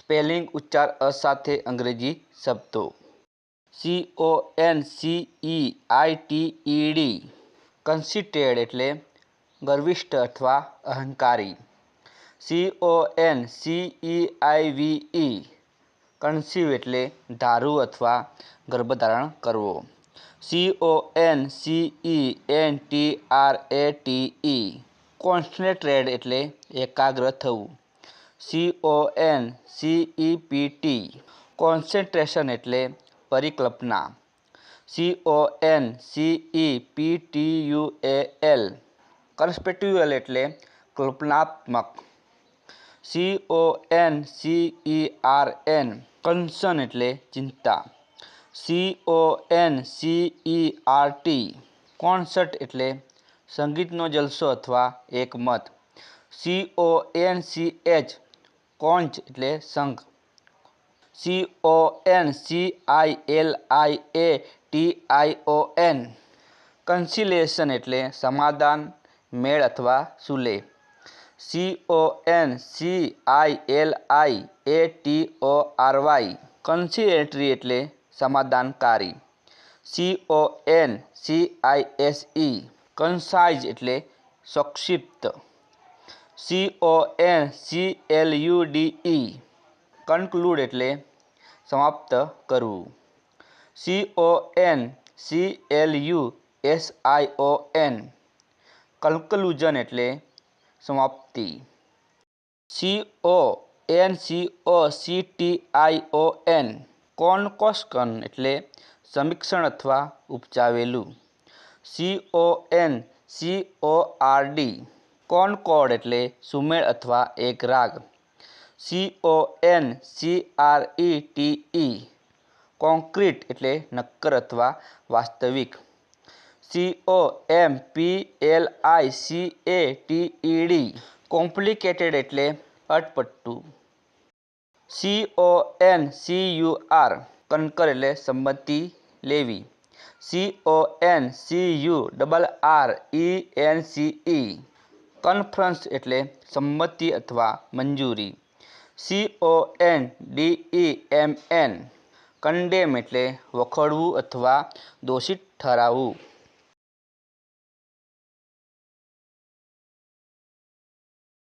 Spelling ઉચ્ચાર અ સાથે અંગ્રેજી શબ્દો. C O N C E I T E D conceited એટલે ગર્વિષ્ઠ અથવા અહંકારી. C O N C E I V E conceive એટલે ધારું અથવા ગર્ભધારણ કરવો. C O N C E N T R A T E concentrate એટલે એકાગ્ર થવું. C O N C E P T concentration એટલે પરિકલ્પના. C O N C E P T U A L conceptual એટલે કલ્પનાત્મક. C O N C E R N concern એટલે ચિંતા. C O N C E R T concert એટલે સંગીતનો જલસો અથવા એકમત. C O N C H conch એટલે સંઘ C O N C I L I A T I O N conciliation એટલે સમાધાન મેળ અથવા સુલેહ C O N C I L I A T O R Y conciliatory એટલે સમાધાનકારી C O N C I S E concise એટલે સંક્ષિપ્ત C O N C L U D E conclude એટલે સમાપ્ત કરવું C O N C L U S I O N conclusion એટલે સમાપ્તિ. C O N C O C T I O N concoction એટલે સમીક્ષણ અથવા ઉપજાવેલું. C O N C O R D concord એટલે સુમેળ અથવા એક રાગ. C O N C R E T E concrete એટલે નક્કર અથવા વાસ્તવિક. C O M P L I C A T E D complicated એટલે અટપટું. C O N C U R concur એટલે સંમતિ લેવી. C O N C U double R E N C E conference એટલે સંમતિ અથવા મંજૂરી. C O N D E M N condemn એટલે વખોડવું અથવા દોષિત ઠરાવવું.